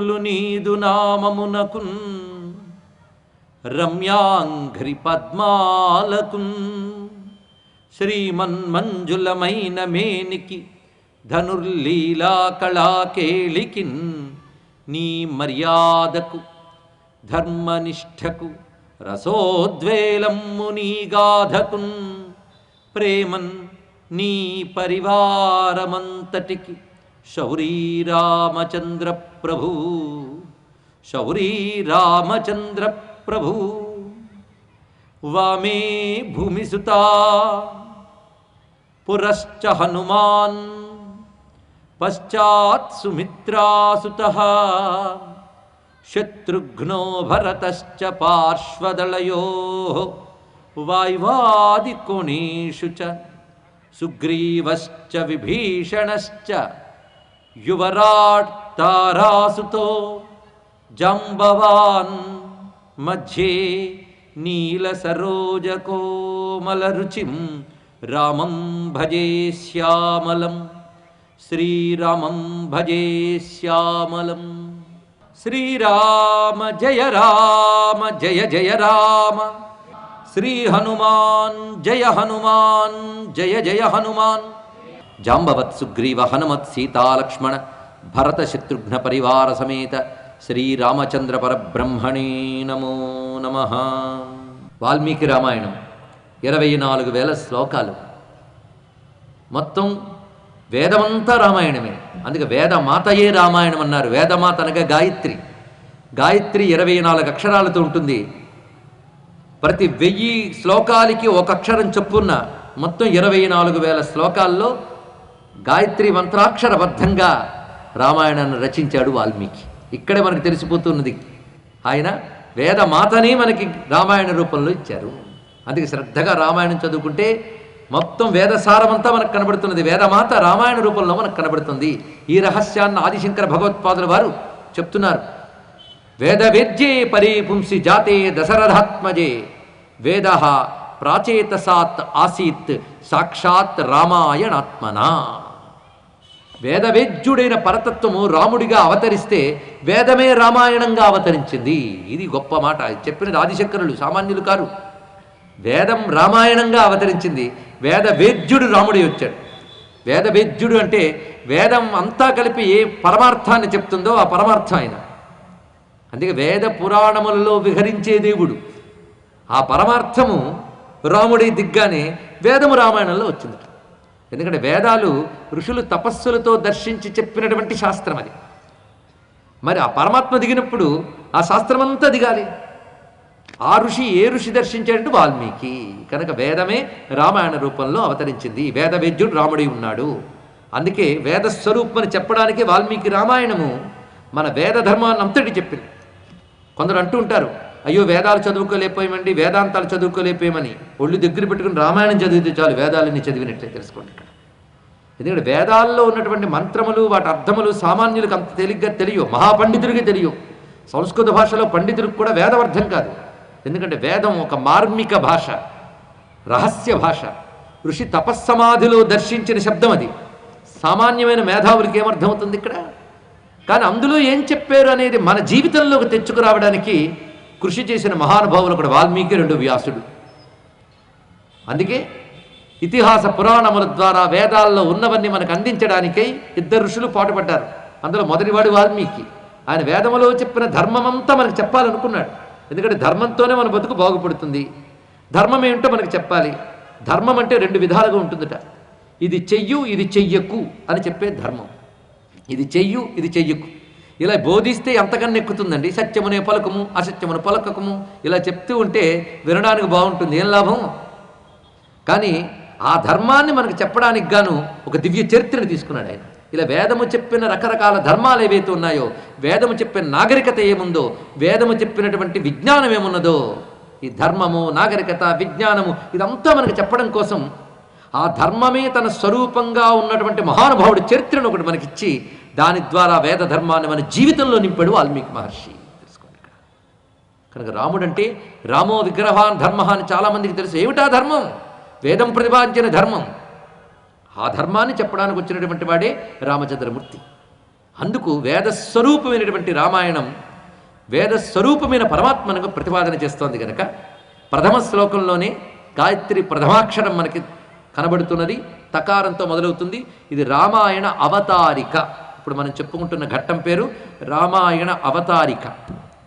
రామా నీదు నామమునకున్ రమ్యాంఘ్రి పద్మాలకున్. శ్రీమన్మంజులమైన మేనికి ధనుర్లీలా కళాకేళికిన్ నీ మర్యాదకు ధర్మనిష్టకు రసోద్వేలమ్ము నీ గాధకున్. ప్రేమన్ నీ పరివారమంతటికి शौरीरामचन्द्रप्रभु शौरीरामचन्द्रप्रभु वामे भूमिसुता पुरश्च हनुमान् पश्चात् सुमित्रासुतः शत्रुघ्नो भरतश्च पार्श्वदलयोः वाय्वादिकोणेषु च सुग्रीवश्च विभीषणश्च युवराट तारासुतो जम्बवान् मध्ये नीलसरोजकोमलरुचिं रामं भजे श्यामलं। श्रीरामं भजे श्यामलम् श्रीराम जय राम, जय जय राम। श्री हनुमान, जय हनुमान, जय जय हनुमान। జాంబవత్ సుగ్రీవ హనుమత్ సీతాలక్ష్మణ భరత శత్రుఘ్న పరివార సమేత శ్రీరామచంద్ర పరబ్రహ్మణే నమో నమ వాల్మీకి రామాయణం ఇరవై నాలుగు వేల శ్లోకాలు మొత్తం వేదమంతా రామాయణమే. అందుకే వేదమాతయే రామాయణం అన్నారు. వేదమాత అనగా గాయత్రి. గాయత్రి ఇరవై నాలుగు అక్షరాలతో ఉంటుంది. ప్రతి వెయ్యి శ్లోకాలకి ఒక అక్షరం చొప్పున మొత్తం ఇరవై నాలుగు వేల శ్లోకాల్లో గాయత్రి మంత్రాక్షరబద్ధంగా రామాయణాన్ని రచించాడు వాల్మీకి. ఇక్కడే మనకు తెలిసిపోతున్నది. ఆయన వేద మాతని మనకి రామాయణ రూపంలో ఇచ్చారు. అందుకే శ్రద్ధగా రామాయణం చదువుకుంటే మొత్తం వేదసారమంతా మనకు కనబడుతున్నది. వేదమాత రామాయణ రూపంలో మనకు కనబడుతుంది. ఈ రహస్యాన్ని ఆదిశంకర భగవత్పాదుల వారు చెప్తున్నారు. వేద వేద్యే పరీపుంసి జాతే దశరథాత్మజే. వేద ప్రాచేతసాత్ ఆసీత్ సాక్షాత్ రామాయణాత్మన వేదవేద్యుడైన పరతత్వము రాముడిగా అవతరిస్తే వేదమే రామాయణంగా అవతరించింది ఇది గొప్ప మాట చెప్పినది ఆదిశంకరులు సామాన్యులు కారు. వేదం రామాయణంగా అవతరించింది వేదవేద్యుడు రాముడి వచ్చాడు. వేదవేద్యుడు అంటే వేదం అంతా కలిపి ఏ పరమార్థాన్ని చెప్తుందో ఆ పరమార్థం ఆయన. అందుకే వేద పురాణములలో విహరించే దేవుడు. ఆ పరమార్థము రాముడి దిగ్గానే వేదము రామాయణంలో వచ్చింది ఎందుకంటే వేదాలు ఋషులు తపస్సులతో దర్శించి చెప్పినటువంటి శాస్త్రం అది. మరి ఆ పరమాత్మ దిగినప్పుడు ఆ శాస్త్రమంతా దిగాలి. ఆ ఋషి ఏ ఋషి దర్శించాడంటే వాల్మీకి. కనుక వేదమే రామాయణ రూపంలో అవతరించింది. వేద వేద్యుడు రాముడి ఉన్నాడు. అందుకే వేద స్వరూపమని చెప్పడానికి వాల్మీకి రామాయణము మన వేద ధర్మాన్ని అంతటి చెప్పింది. కొందరు అంటూ ఉంటారు అయ్యో వేదాలు చదువుకోలేకపోయామండి వేదాంతాలు చదువుకోలేకపోయామని ఒళ్ళు దగ్గర పెట్టుకుని రామాయణం చదివితే చాలు వేదాలని చదివినట్లే తెలుసుకోండి ఎందుకంటే వేదాల్లో ఉన్నటువంటి మంత్రములు వాటి అర్థములు సామాన్యులకు అంత తేలిగ్గా తెలియవు మహాపండితుడికి తెలియవు. సంస్కృత భాషలో పండితులకు కూడా వేదం అర్థం కాదు. ఎందుకంటే వేదం ఒక మార్మిక భాష రహస్య భాష. ఋషి తపస్సమాధిలో దర్శించిన శబ్దం అది. సామాన్యమైన మేధావులకి ఏమర్థమవుతుంది ఇక్కడ? కానీ అందులో ఏం చెప్పారు అనేది మన జీవితంలోకి తెచ్చుకురావడానికి కృషి చేసిన మహానుభావులు కూడా వాల్మీకి రెండు వ్యాసుడు అందుకే ఇతిహాస పురాణముల ద్వారా వేదాల్లో ఉన్నవన్నీ మనకు అందించడానికై ఇద్దరు ఋషులు పాటుపడ్డారు. అందులో మొదటివాడు వాల్మీకి. ఆయన వేదములో చెప్పిన ధర్మమంతా మనకు చెప్పాలనుకున్నాడు. ఎందుకంటే ధర్మంతోనే మన బతుకు బాగుపడుతుంది. ధర్మం ఏమిటో మనకు చెప్పాలి. ధర్మం అంటే రెండు విధాలుగా ఉంటుందట. ఇది చెయ్యు ఇది చెయ్యకు అని చెప్పే ధర్మం. ఇది చెయ్యు ఇది చెయ్యకు. ఇలా బోధిస్తే ఎంతకన్నా ఎక్కుతుందండి? సత్యమునే పలకము అసత్యమును పలకకము. ఇలా చెప్తూ ఉంటే వినడానికి బాగుంటుంది. ఏం లాభం? కానీ ఆ ధర్మాన్ని మనకు చెప్పడానికి గాను ఒక దివ్య చరిత్రను తీసుకున్నాడు ఆయన. ఇలా వేదము చెప్పిన రకరకాల ధర్మాలు ఏవైతే ఉన్నాయో వేదము చెప్పిన నాగరికత ఏముందో వేదము చెప్పినటువంటి విజ్ఞానం ఏమున్నదో ఈ ధర్మము నాగరికత విజ్ఞానము ఇదంతా మనకు చెప్పడం కోసం ఆ ధర్మమే తన స్వరూపంగా ఉన్నటువంటి మహానుభావుడి చరిత్రను ఒకటి మనకిచ్చి దాని ద్వారా వేద ధర్మాన్ని మన జీవితంలో నింపాడు వాల్మీకి మహర్షి. తెలుసుకోండి కనుక రాముడు అంటే రామో విగ్రహాన్ ధర్మ అని చాలామందికి తెలుసు. ఏమిటా ధర్మం? వేదం ప్రతిపాదించిన ధర్మం. ఆ ధర్మాన్ని చెప్పడానికి వచ్చినటువంటి వాడే రామచంద్రమూర్తి. అందుకు వేదస్వరూపమైనటువంటి రామాయణం వేదస్వరూపమైన పరమాత్మను ప్రతిపాదన చేస్తోంది కనుక ప్రథమ శ్లోకంలోనే గాయత్రి ప్రథమాక్షరం మనకి కనబడుతున్నది. తకారంతో మొదలవుతుంది. ఇది రామాయణ అవతారిక. ఇప్పుడు మనం చెప్పుకుంటున్న ఘట్టం పేరు రామాయణ అవతారిక.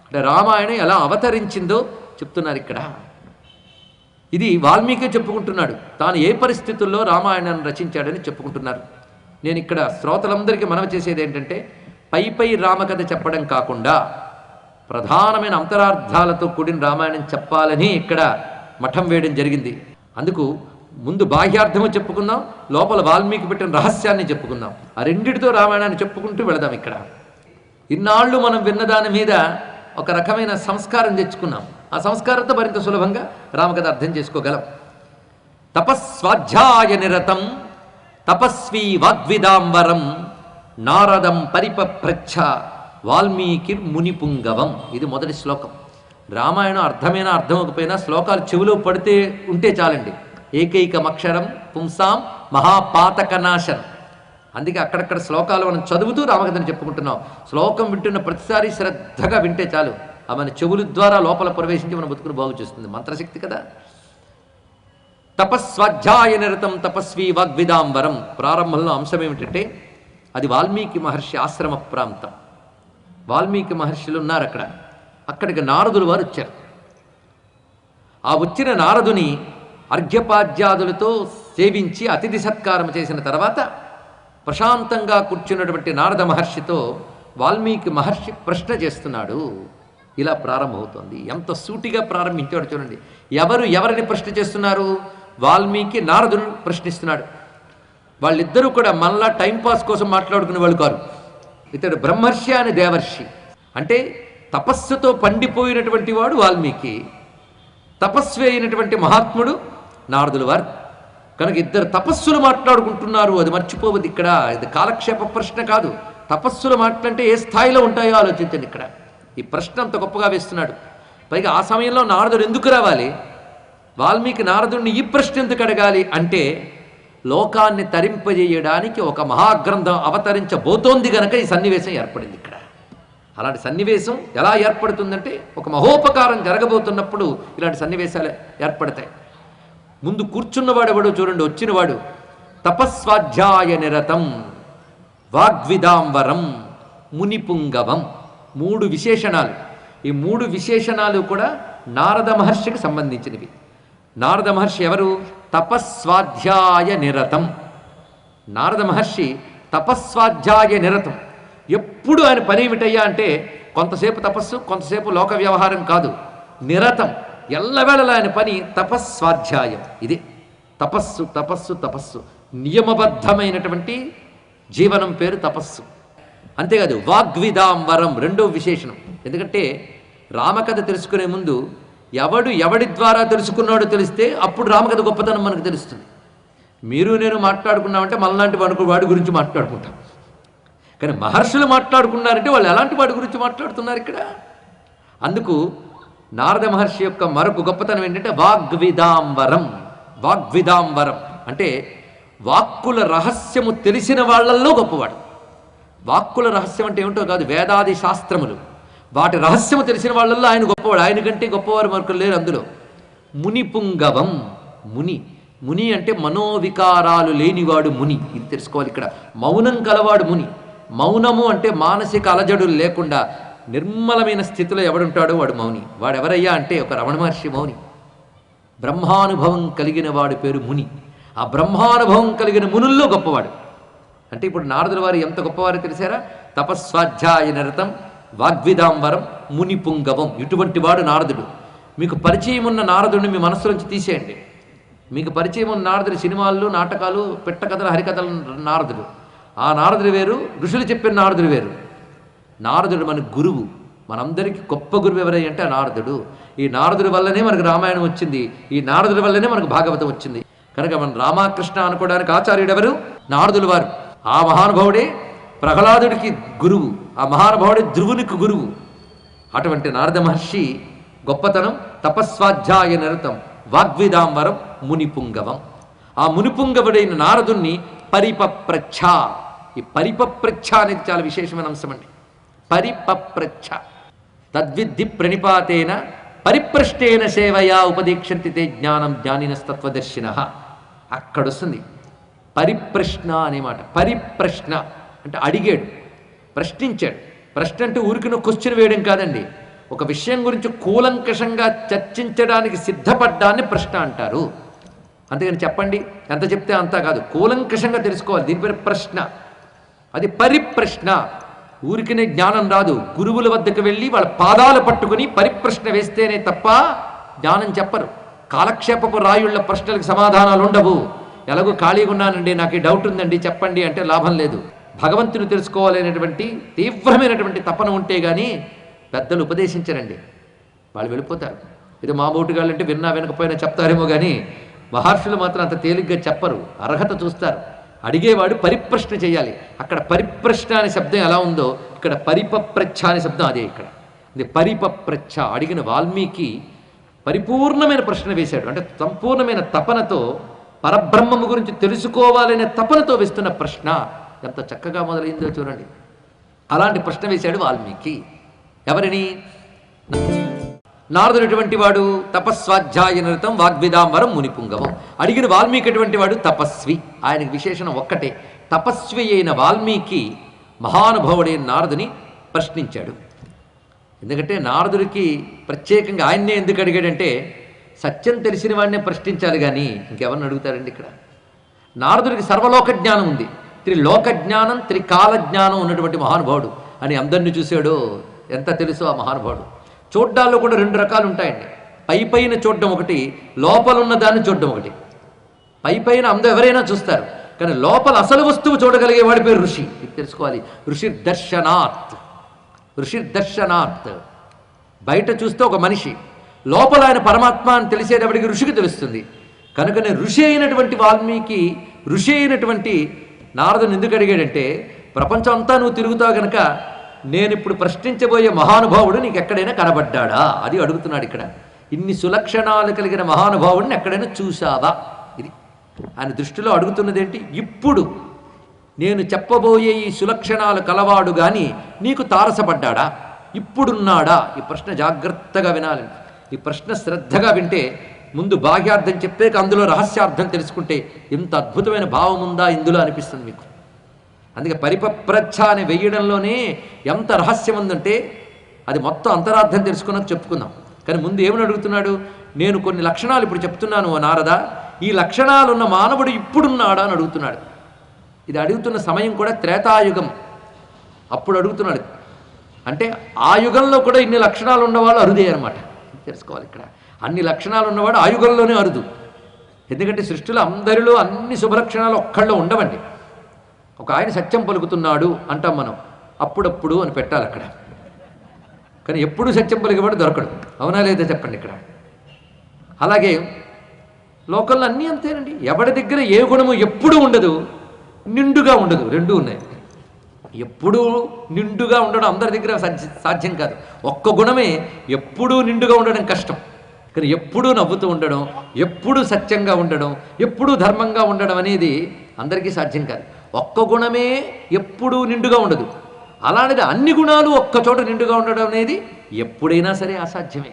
అంటే రామాయణం ఎలా అవతరించిందో చెప్తున్నారు ఇక్కడ. ఇది వాల్మీకి చెప్పుకుంటున్నాడు. తాను ఏ పరిస్థితుల్లో రామాయణాన్ని రచించాడని చెప్పుకుంటున్నారు. నేను ఇక్కడ శ్రోతలందరికీ మనవి చేసేది ఏంటంటే పై పై రామకథ చెప్పడం కాకుండా ప్రధానమైన అంతరార్థాలతో కూడిన రామాయణం చెప్పాలని ఇక్కడ మఠం వేయడం జరిగింది. అందుకు ముందు బాహ్యార్థము చెప్పుకుందాం లోపల వాల్మీకి పెట్టిన రహస్యాన్ని చెప్పుకుందాం. ఆ రెండిటితో రామాయణాన్ని చెప్పుకుంటూ వెళదాం ఇక్కడ. ఇన్నాళ్ళు మనం విన్నదాని మీద ఒక రకమైన సంస్కారం తెచ్చుకున్నాం. ఆ సంస్కారంతో మరింత సులభంగా రామకథ అర్థం చేసుకోగలం. తపస్వాధ్యాయ నిరతం తపస్వి వాగ్విదాంబరం నారదం పరిపప్రచ్ఛ వాల్మీకి మునిపుంగవం. ఇది మొదటి శ్లోకం. రామాయణం అర్థమైనా అర్థమకపోయినా శ్లోకాలు చెవిలో పడితే ఉంటే చాలండి. ఏకైకమక్షరం పుంసాం మహాపాతకనాశనం. అందుకే అక్కడక్కడ శ్లోకాలు మనం చదువుతూ రామకథను చెప్పుకుంటున్నాం. శ్లోకం వింటున్న ప్రతిసారి శ్రద్ధగా వింటే చాలు. ఆ మన చెవుల ద్వారా లోపల ప్రవేశించి మన బతుకును బాగు చేస్తుంది. మంత్రశక్తి కదా. తపస్వాధ్యాయ నిరతం తపస్వి వాగ్విదాంబరం. ప్రారంభంలో అంశం ఏమిటంటే అది వాల్మీకి మహర్షి ఆశ్రమ ప్రాంతం. వాల్మీకి మహర్షులు ఉన్నారు అక్కడ అక్కడికి నారదులు వారు వచ్చారు. ఆ వచ్చిన నారదుని అర్ఘ్యపాద్యాదులతో సేవించి అతిథి సత్కారం చేసిన తర్వాత ప్రశాంతంగా కూర్చున్నటువంటి నారద మహర్షితో వాల్మీకి మహర్షి ప్రశ్న చేస్తున్నాడు. ఇలా ప్రారంభమవుతోంది. ఎంత సూటిగా ప్రారంభించాడు చూడండి. ఎవరు ఎవరిని ప్రశ్న చేస్తున్నారు? వాల్మీకి నారదుడు ప్రశ్నిస్తున్నాడు. వాళ్ళిద్దరూ కూడా మళ్ళా టైంపాస్ కోసం మాట్లాడుకునే వాళ్ళు కారు. ఇతడు బ్రహ్మర్షి అని దేవర్షి. అంటే తపస్సుతో పండిపోయినటువంటి వాడు వాల్మీకి. తపస్వి అయినటువంటి మహాత్ముడు నారదుల వారు కనుక ఇద్దరు తపస్సులు మాట్లాడుకుంటున్నారు అది మర్చిపోవద్దు ఇక్కడ ఇది కాలక్షేప ప్రశ్న కాదు. తపస్సులు మాట్లాడంటే ఏ స్థాయిలో ఉంటాయో ఆలోచించండి ఇక్కడ. ఈ ప్రశ్న అంత గొప్పగా వేస్తున్నాడు. పైగా ఆ సమయంలో నారదుడు ఎందుకు రావాలి? వాల్మీకి నారదుడిని ఈ ప్రశ్న ఎందుకు అడగాలి అంటే లోకాన్ని తరింపజేయడానికి ఒక మహాగ్రంథం అవతరించబోతోంది గనక ఈ సన్నివేశం ఏర్పడింది ఇక్కడ. అలాంటి సన్నివేశం ఎలా ఏర్పడుతుందంటే ఒక మహోపకారం జరగబోతున్నప్పుడు ఇలాంటి సన్నివేశాలు ఏర్పడతాయి. ముందు కూర్చున్నవాడు ఎవడో చూడండి వచ్చినవాడు. తపస్వాధ్యాయ నిరతం వాగ్విదాంబరం మునిపుంగవం. మూడు విశేషణాలు. ఈ మూడు విశేషణాలు కూడా నారద మహర్షికి సంబంధించినవి. నారద మహర్షి ఎవరు? తపస్వాధ్యాయ నిరతం. నారద మహర్షి తపస్వాధ్యాయ నిరతం. ఎప్పుడు ఆయన పని ఏమిటయ్యా అంటే కొంతసేపు తపస్సు కొంతసేపు లోక వ్యవహారం కాదు. నిరతం. ఎల్లవేళలా ఆయన పని తపస్వాధ్యాయం. ఇది తపస్సు తపస్సు తపస్సు. నియమబద్ధమైనటువంటి జీవనం పేరు తపస్సు. అంతేకాదు వాగ్విదాంబరం రెండో విశేషణం. ఎందుకంటే రామకథ తెలుసుకునే ముందు ఎవడు ఎవడి ద్వారా తెలుసుకున్నాడో తెలిస్తే అప్పుడు రామకథ గొప్పతనం మనకు తెలుస్తుంది. మీరు నేను మాట్లాడుకున్నామంటే మళ్ళాంటి వాడు వాడి గురించి మాట్లాడుకుంటాం. కానీ మహర్షులు మాట్లాడుకున్నారంటే వాళ్ళు ఎలాంటి వాడి గురించి మాట్లాడుతున్నారు ఇక్కడ? అందుకు నారద మహర్షి యొక్క మరొక గొప్పతనం ఏంటంటే వాగ్విదాంబరం వాగ్విదాంబరం అంటే వాక్కుల రహస్యము తెలిసిన వాళ్ళల్లో గొప్పవాడు. వాక్కుల రహస్యం అంటే ఏమిటో కాదు వేదాది శాస్త్రములు. వాటి రహస్యము తెలిసిన వాళ్ళల్లో ఆయన గొప్పవాడు. ఆయన కంటే గొప్పవారు మరొకరు లేరు అందులో. ముని పుంగవం ముని. ముని అంటే మనోవికారాలు లేనివాడు ముని. ఇది తెలుసుకోవాలి ఇక్కడ. మౌనం కలవాడు ముని. మౌనము అంటే మానసిక అలజడులు లేకుండా నిర్మలమైన స్థితిలో ఎవడుంటాడో వాడు మౌని. వాడెవరయ్యా అంటే ఒక రమణ మహర్షి మౌని. బ్రహ్మానుభవం కలిగిన వాడి పేరు ముని. ఆ బ్రహ్మానుభవం కలిగిన మునుల్లో గొప్పవాడు. అంటే ఇప్పుడు నారదుల వారు ఎంత గొప్పవారు తెలిసారా? తపస్వాధ్యాయ నిరతం వాగ్విదాంబరం ముని పుంగవం ఇటువంటి వాడు నారదుడు. మీకు పరిచయం ఉన్న నారదుడిని మీ మనసులోంచి తీసేయండి. మీకు పరిచయం ఉన్న నారదుడి సినిమాలు నాటకాలు పెట్టకథలు హరికథలు నారదుడు. ఆ నారదుడు వేరు ఋషులు చెప్పిన నారదుడు వేరు. నారదుడు మన గురువు. మనందరికీ గొప్ప గురువు ఎవరై అంటే ఆ నారదుడు. ఈ నారదుడి వల్లనే మనకు రామాయణం వచ్చింది. ఈ నారదుడి వల్లనే మనకు భాగవతం వచ్చింది. కనుక మన రామకృష్ణ అనుకోవడానికి ఆచార్యుడు ఎవరు? నారదులు వారు. ఆ మహానుభావుడే ప్రహ్లాదుడికి గురువు. ఆ మహానుభావుడే ధ్రువునికి గురువు. అటువంటి నారద మహర్షి గొప్పతనం తపస్వాధ్యాయ నిరతం వాగ్విదాంబరం మునిపుంగవం. ఆ మునిపుంగవుడైన నారదుణ్ణి పరిపప్రచ్ఛ. ఈ పరిపప్రచ్ఛ అనేది చాలా విశేషమైన అంశం అండి పరిపప్రచ్ఛ. తద్విద్ధి ప్రణిపాతేన పరిప్రష్టేన సేవయా ఉపదీక్షంతితే జ్ఞానం జ్ఞానినస్తత్వదర్శిన. అక్కడొస్తుంది. పరిప్రశ్న అనే మాట. పరిప్రశ్న అంటే అడిగాడు ప్రశ్నించాడు. ప్రశ్న అంటే ఊరికిన క్వశ్చన్ వేయడం కాదండి. ఒక విషయం గురించి కూలంకషంగా చర్చించడానికి సిద్ధపడ్డాన్ని ప్రశ్న అంటారు. అందుకని చెప్పండి ఎంత చెప్తే అంతా కాదు. కూలంకషంగా తెలుసుకోవాలి. దీని పేరు ప్రశ్న. అది పరిప్రశ్న ఊరికినే జ్ఞానం రాదు. గురువుల వద్దకు వెళ్ళి వాళ్ళ పాదాలు పట్టుకుని పరిప్రశ్న వేస్తేనే తప్ప జ్ఞానం చెప్పరు. కాలక్షేపపు రాయుళ్ళ ప్రశ్నలకు సమాధానాలు ఉండవు. ఎలాగో ఖాళీగా ఉన్నానండి నాకు డౌట్ ఉందండి చెప్పండి అంటే లాభం లేదు. భగవంతుని తెలుసుకోవాలనేటువంటి తీవ్రమైనటువంటి తపన ఉంటే కానీ పెద్దలు ఉపదేశించరండి. వాళ్ళు వెళ్ళిపోతారు. ఇది మా మోటుగాళ్ళు అంటే విన్నా వినకపోయినా చెప్తారేమో కానీ మహర్షులు మాత్రం అంత తేలిగ్గా చెప్పరు. అర్హత చూస్తారు. అడిగేవాడు పరిప్రశ్న చేయాలి. అక్కడ పరిప్రశ్న అనే శబ్దం ఎలా ఉందో ఇక్కడ పరిపప్రచ్ఛ అనే శబ్దం అదే ఇక్కడ. ఇది పరిపప్రచ్ఛ అడిగిన వాల్మీకి పరిపూర్ణమైన ప్రశ్న వేశాడు. అంటే సంపూర్ణమైన తపనతో పరబ్రహ్మము గురించి తెలుసుకోవాలనే తపనతో వేస్తున్న ప్రశ్న ఎంత చక్కగా మొదలైందో చూడండి. అలాంటి ప్రశ్న వేశాడు వాల్మీకి. ఎవరిని? నారదుడు ఎటువంటి వాడు తపస్వాధ్యాయ నిరతం వాగ్విదాంబరం మునిపుంగవం అడిగిన వాల్మీకి ఎటువంటి వాడు? తపస్వి. ఆయనకి విశేషణం ఒక్కటే. తపస్వి అయిన వాల్మీకి మహానుభావుడైన నారదుని ప్రశ్నించాడు. ఎందుకంటే నారదుడికి ప్రత్యేకంగా ఆయన్నే ఎందుకు అడిగాడంటే సత్యం తెలిసిన వాడినే ప్రశ్నించాలి కానీ ఇంకెవరిని అడుగుతారండి ఇక్కడ? నారదుడికి సర్వలోక జ్ఞానం ఉంది. త్రిలోక జ్ఞానం త్రికాల జ్ఞానం ఉన్నటువంటి మహానుభావుడు. అని అందరిని చూశాడు. ఎంత తెలుసు ఆ మహానుభావుడు? చూడ్డాల్లో కూడా రెండు రకాలు ఉంటాయండి. పై పైన చూడడం ఒకటి లోపల ఉన్న దాన్ని చూడడం ఒకటి. పై పైన అందరూ ఎవరైనా చూస్తారు. కానీ లోపల అసలు వస్తువు చూడగలిగేవాడి పేరు ఋషి. తెలుసుకోవాలి. ఋషి దర్శనాత్ ఋషి దర్శనాత్ బయట చూస్తే ఒక మనిషి. లోపల ఆయన పరమాత్మ అని తెలిసేటప్పటికి ఋషికి తెలుస్తుంది. కనుకనే ఋషి అయినటువంటి వాల్మీకి ఋషి అయినటువంటి నారదుని ఎందుకు అడిగాడంటే ప్రపంచం అంతా నువ్వు తిరుగుతావు కనుక నేను ఇప్పుడు ప్రశ్నించబోయే మహానుభావుడు నీకు ఎక్కడైనా కనబడ్డాడా? అది అడుగుతున్నాడు ఇక్కడ. ఇన్ని సులక్షణాలు కలిగిన మహానుభావుడిని ఎక్కడైనా చూశావా? ఇది. ఆయన దృష్టిలో అడుగుతున్నదేంటి? ఇప్పుడు నేను చెప్పబోయే ఈ సులక్షణాలు కలవాడు కానీ నీకు తారసపడ్డాడా? ఇప్పుడున్నాడా? ఈ ప్రశ్న జాగ్రత్తగా వినాలి. ఈ ప్రశ్న శ్రద్ధగా వింటే ముందు బాహ్యార్థం చెప్పాక అందులో రహస్యార్థం తెలుసుకుంటే ఎంత అద్భుతమైన భావం ఉందా ఇందులో అనిపిస్తుంది మీకు? అందుకే పరిపప్రచ్ఛ అని వెయ్యడంలోనే ఎంత రహస్యం ఉందంటే అది మొత్తం అంతరార్థం తెలుసుకున్నాక చెప్పుకుందాం. కానీ ముందు ఏమని అడుగుతున్నాడు? నేను కొన్ని లక్షణాలు ఇప్పుడు చెప్తున్నాను ఓ నారద ఈ లక్షణాలున్న మానవుడు ఇప్పుడున్నాడా అని అడుగుతున్నాడు. ఇది అడుగుతున్న సమయం కూడా త్రేతాయుగం. అప్పుడు అడుగుతున్నాడు. అంటే ఆ యుగంలో కూడా ఇన్ని లక్షణాలు ఉన్నవాళ్ళు అరుదే అనమాట తెలుసుకోవాలి ఇక్కడ. అన్ని లక్షణాలు ఉన్నవాడు ఆ యుగంలోనే అరుదు. ఎందుకంటే సృష్టిలో అందరిలో అన్ని శుభలక్షణాలు ఒక్కళ్ళు ఉండవండి. ఒక ఆయన సత్యం పలుకుతున్నాడు అంటాం మనం. అప్పుడప్పుడు అని పెట్టాలి అక్కడ. కానీ ఎప్పుడు సత్యం పలికేవాడు దొరకడు. అవునా లేదా చెప్పండి ఇక్కడ. అలాగే లోకల్లో అన్నీ అంతేనండి. ఎవరి దగ్గర ఏ గుణము ఎప్పుడూ ఉండదు నిండుగా ఉండదు. రెండూ ఉన్నాయి. ఎప్పుడూ నిండుగా ఉండడం అందరి దగ్గర సాధ్యం కాదు. ఒక్క గుణమే ఎప్పుడూ నిండుగా ఉండడం కష్టం. కానీ ఎప్పుడూ నవ్వుతూ ఉండడం ఎప్పుడూ సత్యంగా ఉండడం ఎప్పుడూ ధర్మంగా ఉండడం అనేది అందరికీ సాధ్యం కాదు. ఒక్క గుణమే ఎప్పుడూ నిండుగా ఉండదు. అలాంటిది అన్ని గుణాలు ఒక్క చోట నిండుగా ఉండడం అనేది ఎప్పుడైనా సరే అసాధ్యమే.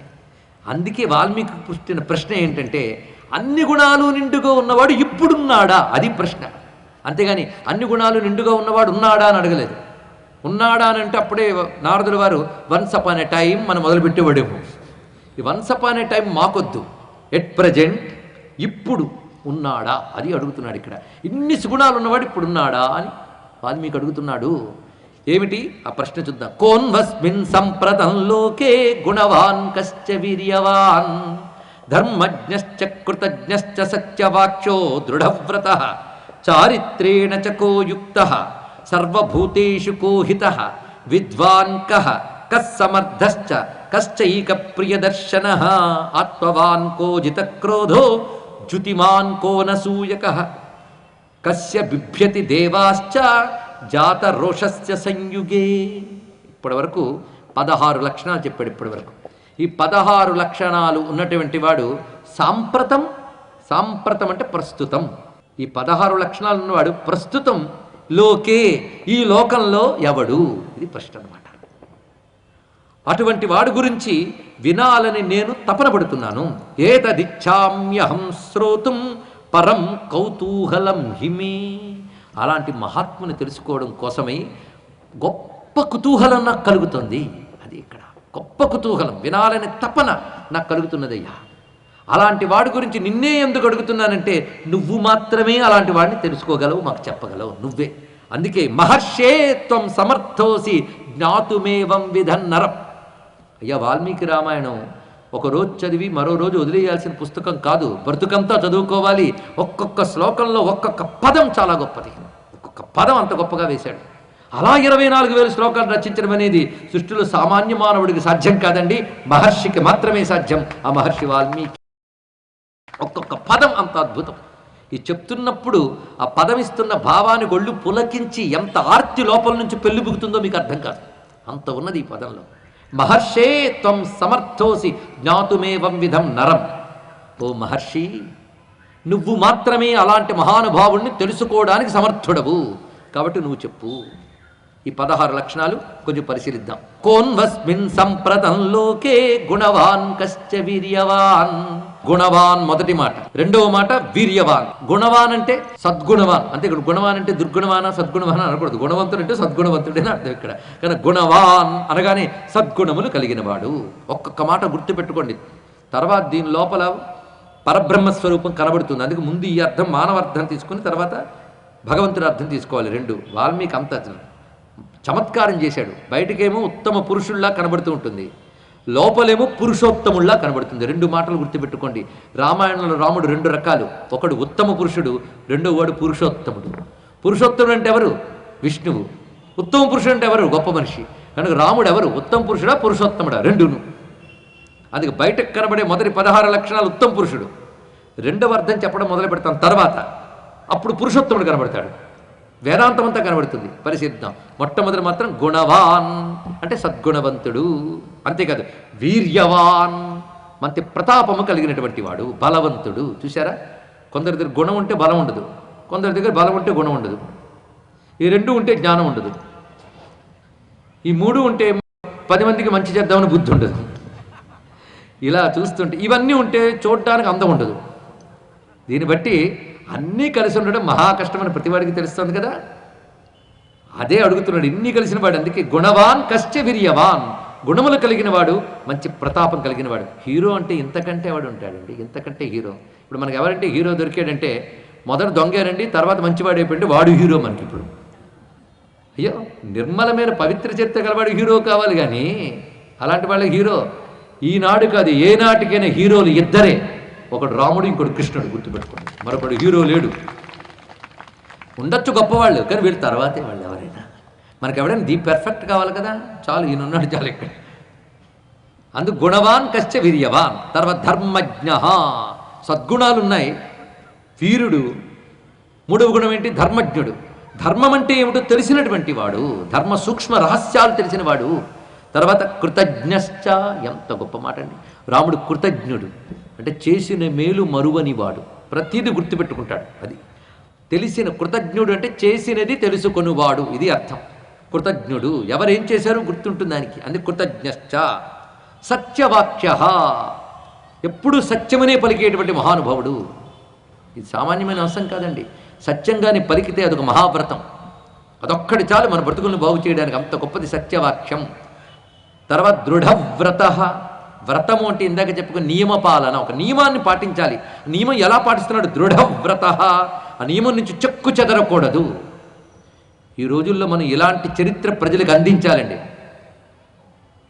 అందుకే వాల్మీకి పుట్టిన ప్రశ్న ఏంటంటే అన్ని గుణాలు నిండుగా ఉన్నవాడు ఇప్పుడున్నాడా? అది ప్రశ్న. అంతేగాని అన్ని గుణాలు నిండుగా ఉన్నవాడు ఉన్నాడా అని అడగలేదు. ఉన్నాడా అని అంటే అప్పుడే నారదుల వారు వన్స్ అపాన్ ఎ టైం మనం మొదలుపెట్టేవాడేమో. ఈ వన్స్ అపాన్ ఎ టైం మాకొద్దు. ఎట్ ప్రజెంట్ ఇప్పుడు. ఉన్నాడా అది అడుగుతున్నాడు ఇక్కడ. ఇన్ని సుగుణాలు ఉన్నవాడు ఇప్పుడు ఉన్నాడా అని వాల్మీకి అడుగుతున్నాడు. ఏమిటి? ఆ ప్రశ్న చూద్దాం. కోన్వస్మిన్ సంప్రదం లోకే గుణవాన్ కశ్చ వీర్యవాన్ ధర్మజ్ఞశ్చ కృతజ్ఞశ్చ సత్యవాక్షో దృఢవ్రత చారిత్రేణ చ కో యుక్త సర్వభూతేషు కోహిత విద్వాన్ కహ కస్ కశ్చైక ప్రియదర్శన ఆత్మవాన్ కోజిత క్రోధో జ్యుతిమాన్ కోనసూయక కస్య బిభ్యతి దేవాశ్చ జాత రోషస్య సంయుగే ఇప్పటి వరకు పదహారు లక్షణాలు చెప్పాడు ఇప్పటి వరకు ఈ పదహారు లక్షణాలు ఉన్నటువంటి వాడు సాంప్రతం సాంప్రతం అంటే ప్రస్తుతం. ఈ పదహారు లక్షణాలు ఉన్నవాడు ప్రస్తుతం లోకే ఈ లోకంలో ఎవడు? ఇది ప్రశ్న అనమాట అటువంటి వాడు గురించి వినాలని నేను తపన పడుతున్నాను. ఏతదిచ్చామ్యహం శ్రోతుం పరం కౌతూహలం హిమి. అలాంటి మహాత్ముని తెలుసుకోవడం కోసమై గొప్ప కుతూహలం నాకు కలుగుతుంది. అది ఇక్కడ. గొప్ప కుతూహలం. వినాలని తపన నాకు కలుగుతున్నదయ్యా అలాంటి వాడి గురించి నిన్నే ఎందుకు అడుగుతున్నానంటే నువ్వు మాత్రమే అలాంటి వాడిని తెలుసుకోగలవు మాకు చెప్పగలవు. నువ్వే. అందుకే మహర్షే త్వం సమర్థోసి జ్ఞాతుమేవం విధన్నర. అయ్యా వాల్మీకి రామాయణం ఒక రోజు చదివి మరో రోజు వదిలేయాల్సిన పుస్తకం కాదు. బ్రతుకంతా చదువుకోవాలి. ఒక్కొక్క శ్లోకంలో ఒక్కొక్క పదం చాలా గొప్పది. ఒక్కొక్క పదం అంత గొప్పగా వేశాడు. అలా ఇరవై నాలుగు వేల శ్లోకాలు రచించడం అనేది సృష్టిలో సామాన్య మానవుడికి సాధ్యం కాదండి. మహర్షికి మాత్రమే సాధ్యం. ఆ మహర్షి వాల్మీకి. ఒక్కొక్క పదం అంత అద్భుతం. ఈ చెప్తున్నప్పుడు ఆ పదం ఇస్తున్న భావాన్ని ఒళ్ళు పులకించి ఎంత ఆర్తి లోపల నుంచి పెళ్ళిబుగుతుందో మీకు అర్థం కాదు. అంత ఉన్నది ఈ పదంలో. మహర్షే త్వం సమర్థోసి జ్ఞాతుమేవం విధం నరం. ఓ మహర్షి నువ్వు మాత్రమే అలాంటి మహానుభావుణ్ణి తెలుసుకోవడానికి సమర్థుడవు. కాబట్టి నువ్వు చెప్పు. ఈ పదహారు లక్షణాలు కొంచెం పరిశీలిద్దాం. కోన్వస్మిన్ సంప్రతం లోకే గుణవాన్ కశ్చ వీర్యవాన్. గుణవాన్ మొదటి మాట. రెండవ మాట వీర్యవాన్. గుణవాన్ అంటే సద్గుణవాన్. అంటే ఇక్కడ గుణవాన్ అంటే దుర్గుణవాన సద్గుణవాన అనకూడదు. గుణవంతుడు అంటే సద్గుణవంతుడని అర్థం ఇక్కడ. కానీ గుణవాన్ అనగానే సద్గుణములు కలిగిన వాడు ఒక్కొక్క మాట గుర్తుపెట్టుకోండి. తర్వాత దీని లోపల పరబ్రహ్మ స్వరూపం కనబడుతుంది. అందుకు ముందు ఈ అర్థం మానవ అర్థం తీసుకుని తర్వాత భగవంతుడి అర్థం తీసుకోవాలి. రెండు వాల్మీకి అంత చమత్కారం చేశాడు. బయటకేమో ఉత్తమ పురుషుల్లా కనబడుతూ ఉంటుంది. లోపలేమో పురుషోత్తముల్లా కనబడుతుంది. రెండు మాటలు గుర్తుపెట్టుకోండి. రామాయణంలో రాముడు రెండు రకాలు. ఒకడు ఉత్తమ పురుషుడు రెండో వాడు పురుషోత్తముడు. పురుషోత్తముడు అంటే ఎవరు? విష్ణువు. ఉత్తమ పురుషుడు అంటే ఎవరు? గొప్ప మనిషి. కనుక రాముడు ఎవరు? ఉత్తమ పురుషుడా పురుషోత్తముడా? రెండును. అందుకే బయటకు కనబడే మొదటి పదహారు లక్షణాలు ఉత్తమ పురుషుడు. రెండవ అర్థం చెప్పడం మొదలు పెడతాం తర్వాత. అప్పుడు పురుషోత్తముడు కనబడతాడు. వేదాంతం అంతా కనబడుతుంది. పరిశీలిద్దాం. మొట్టమొదటి మాత్రం గుణవాన్. అంటే సద్గుణవంతుడు. అంతేకాదు వీర్యవాన్. మంచి ప్రతాపము కలిగినటువంటి వాడు బలవంతుడు. చూసారా కొందరి దగ్గర గుణం ఉంటే బలం ఉండదు. కొందరి దగ్గర బలం ఉంటే గుణం ఉండదు. ఈ రెండు ఉంటే జ్ఞానం ఉండదు. ఈ మూడు ఉంటే పది మందికి మంచి చేద్దామని బుద్ధి ఉండదు. ఇలా చూస్తుంటే ఇవన్నీ ఉంటే చూడడానికి అందం ఉండదు. దీన్ని బట్టి అన్నీ కలిసి ఉండడం మహా కష్టమని ప్రతివాడికి తెలుస్తుంది కదా. అదే అడుగుతున్నాడు ఇన్ని కలిసిన వాడు అందుకే గుణవాన్ కష్ట వీర్యవాన్. గుణములు కలిగిన వాడు మంచి ప్రతాపం కలిగిన వాడు. హీరో అంటే ఇంతకంటే వాడు ఉంటాడండి ఇంతకంటే హీరో. ఇప్పుడు మనకు ఎవరంటే హీరో దొరికాడంటే మొదట దొంగేనండి తర్వాత మంచివాడు అయిపోయింది వాడు హీరో మనకి ఇప్పుడు. అయ్యో నిర్మలమైన పవిత్ర చరిత్ర గలవాడు హీరో కావాలి కానీ అలాంటి వాళ్ళ హీరో. ఈనాడు కాదు ఏ నాటికైనా హీరోలు ఇద్దరే. ఒకడు రాముడు ఇంకోటి కృష్ణుడు గుర్తుపెట్టుకోండి. మరొకడు హీరో లేడు. ఉండొచ్చు గొప్పవాళ్ళు కానీ వీళ్ళు తర్వాతే వాళ్ళు ఎవరైనా. మనకి ఎవడైనా ది పర్ఫెక్ట్ కావాలి కదా? చాలు ఈయన ఉన్నాడు చాలు ఇక్కడ. అందుకు గుణవాన్ కశ్చ వీర్యవాన్ తర్వాత ధర్మజ్ఞ. సద్గుణాలు ఉన్నాయి వీరుడు మూడవ గుణం ఏంటి? ధర్మజ్ఞుడు. ధర్మం అంటే ఏమిటో తెలిసినటువంటి వాడు ధర్మ సూక్ష్మ రహస్యాలు తెలిసిన వాడు. తర్వాత కృతజ్ఞశ్చ ఎంత గొప్ప మాట అండి రాముడు కృతజ్ఞుడు. అంటే చేసిన మేలు మరువని వాడు. ప్రతిదీ గుర్తుపెట్టుకుంటాడు అది. తెలిసిన కృతజ్ఞుడు అంటే చేసినది తెలుసుకొనువాడు. ఇది అర్థం. కృతజ్ఞుడు ఎవరేం చేశారో గుర్తుంటుంది దానికి. అందుకే కృతజ్ఞశ్చ సత్యవాక్య. ఎప్పుడు సత్యమనే పలికేటువంటి మహానుభావుడు. ఇది సామాన్యమైన అంశం కాదండి. సత్యంగాని పలికితే అదొక మహావ్రతం. అదొక్కటి చాలు మన బ్రతుకులను బాగు చేయడానికి అంత గొప్పది సత్యవాక్యం. తర్వాత దృఢవ్రత. వ్రతము అంటే ఇందాక చెప్పుకున్న నియమపాలన ఒక నియమాన్ని పాటించాలి. నియమం ఎలా పాటిస్తున్నాడు? దృఢ వ్రత. ఆ నియమం నుంచి చెక్కు చెదరకూడదు. ఈ రోజుల్లో మనం ఇలాంటి చరిత్ర ప్రజలకు అందించాలండి?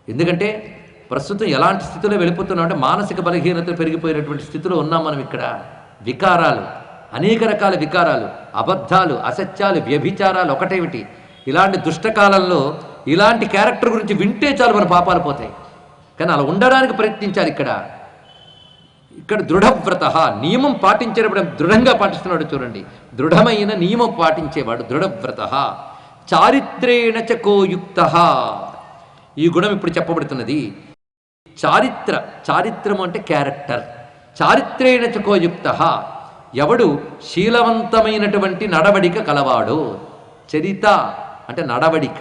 ఎందుకంటే ప్రస్తుతం ఎలాంటి స్థితిలో వెళ్ళిపోతున్నాం అంటే మానసిక బలహీనత పెరిగిపోయినటువంటి స్థితిలో ఉన్నాం మనం ఇక్కడ. వికారాలు. అనేక రకాల వికారాలు. అబద్ధాలు అసత్యాలు వ్యభిచారాలు ఒకటేమిటి? ఇలాంటి దుష్టకాలంలో ఇలాంటి క్యారెక్టర్ గురించి వింటే చాలు మన పాపాలు పోతాయి. కానీ అలా ఉండడానికి ప్రయత్నించాలి ఇక్కడ. ఇక్కడ దృఢవ్రత నియమం పాటించేటప్పుడు దృఢంగా పాటిస్తున్నాడు చూడండి. దృఢమైన నియమం పాటించేవాడు దృఢవ్రత. చారిత్రేణ చకోయుక్త ఈ గుణం ఇప్పుడు చెప్పబడుతున్నది. చారిత్ర చారిత్రం అంటే క్యారెక్టర్. చారిత్రేణ చకోయుక్త ఎవడు శీలవంతమైనటువంటి నడవడిక కలవాడు చరిత అంటే నడవడిక.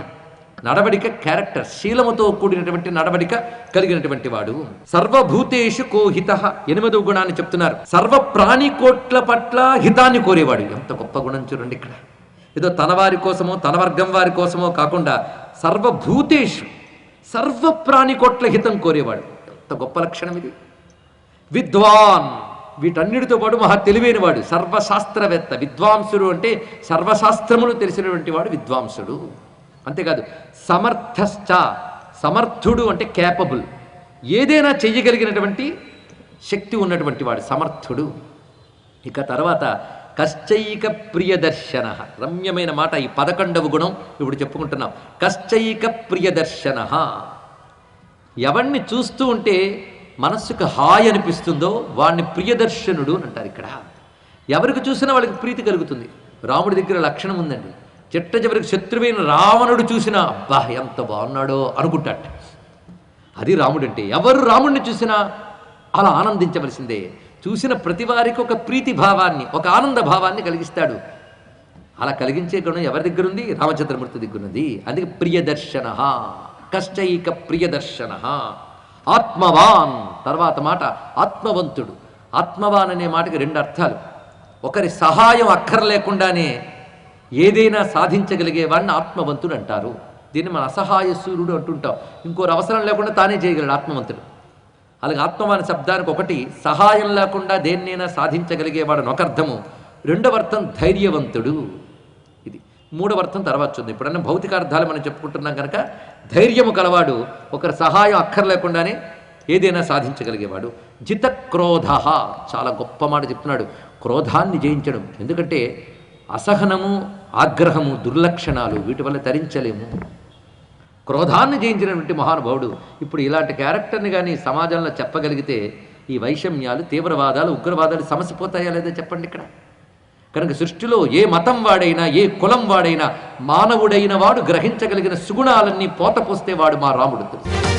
నడవడిక క్యారెక్టర్ శీలముతో కూడినటువంటి నడవడిక కలిగినటువంటి వాడు. సర్వభూతేషు కోహిత ఎనిమిదవ గుణాన్ని చెప్తున్నారు. సర్వ ప్రాణికోట్ల పట్ల హితాన్ని కోరేవాడు. ఎంత గొప్ప గుణం చూడండి ఇక్కడ. ఏదో తన వారి కోసమో తన వర్గం వారి కోసమో కాకుండా సర్వభూతేషు సర్వ ప్రాణికోట్ల హితం కోరేవాడు. ఎంత గొప్ప లక్షణం ఇది. విద్వాన్ వీటన్నిటితో పాటు మహా తెలివైనవాడు. సర్వశాస్త్రవేత్త విద్వాంసుడు అంటే సర్వశాస్త్రములు తెలిసినటువంటి వాడు విద్వాంసుడు. అంతేకాదు సమర్థశ్చ సమర్థుడు అంటే క్యాపబుల్ ఏదైనా చెయ్యగలిగినటువంటి శక్తి ఉన్నటువంటి వాడు సమర్థుడు. ఇక తర్వాత కశ్చైక ప్రియదర్శన. రమ్యమైన మాట ఈ పదకొండవ గుణం ఇప్పుడు చెప్పుకుంటున్నాం. కశ్చైక ప్రియదర్శన. ఎవరిని చూస్తూ ఉంటే మనస్సుకు హాయ్ అనిపిస్తుందో వాడిని ప్రియదర్శనుడు అని అంటారు ఇక్కడ. ఎవరికి చూసినా వాళ్ళకి ప్రీతి కలుగుతుంది. రాముడి దగ్గర లక్షణం ఉందండి. చిట్ట చివరికి శత్రువైన రావణుడు చూసినా అబ్బా ఎంత బాగున్నాడో అనుకుంటాట అది రాముడు అంటే ఎవరు రాముడిని చూసినా అలా ఆనందించవలసిందే. చూసిన ప్రతి వారికి ఒక ప్రీతి భావాన్ని ఒక ఆనంద భావాన్ని కలిగిస్తాడు. అలా కలిగించే గుణం ఎవరి దగ్గర ఉంది రామచంద్రమూర్తి దగ్గర ఉంది అందుకే ప్రియదర్శన కష్టైక ప్రియదర్శన. ఆత్మవాన్ తర్వాత మాట ఆత్మవంతుడు. ఆత్మవాన్ అనే మాటకి రెండు అర్థాలు. ఒకరి సహాయం అక్కర్లేకుండానే ఏదైనా సాధించగలిగే వాడిని ఆత్మవంతుడు అంటారు. దీన్ని మన అసహాయ సూర్యుడు అంటుంటాం. ఇంకోరు అవసరం లేకుండా తానే చేయగలడు ఆత్మవంతుడు. అలాగే ఆత్మవాని శబ్దానికి ఒకటి సహాయం లేకుండా దేన్నైనా సాధించగలిగేవాడని ఒక అర్థము. రెండవ అర్థం ధైర్యవంతుడు. ఇది మూడవ అర్థం తర్వాత చూద్దాం. ఇప్పుడన్నా భౌతిక అర్థాలు మనం చెప్పుకుంటున్నాం కనుక ధైర్యము కలవాడు ఒకరి సహాయం అక్కర్లేకుండానే ఏదైనా సాధించగలిగేవాడు జిత క్రోధ చాలా గొప్ప మాట చెప్తున్నాడు. క్రోధాన్ని జయించడం. ఎందుకంటే అసహనము ఆగ్రహము దుర్లక్షణాలు వీటి వల్ల తరించలేము. క్రోధాన్ని జయించినటువంటి మహానుభావుడు ఇప్పుడు ఇలాంటి క్యారెక్టర్ని కానీ సమాజంలో చెప్పగలిగితే ఈ వైషమ్యాలు తీవ్రవాదాలు ఉగ్రవాదాలు సమసిపోతాయా లేదా చెప్పండి ఇక్కడ? కనుక సృష్టిలో ఏ మతం వాడైనా ఏ కులం వాడైనా మానవుడైన వాడు గ్రహించగలిగిన సుగుణాలన్నీ పోతపోస్తే వాడు మా రాముడు తెలుసు.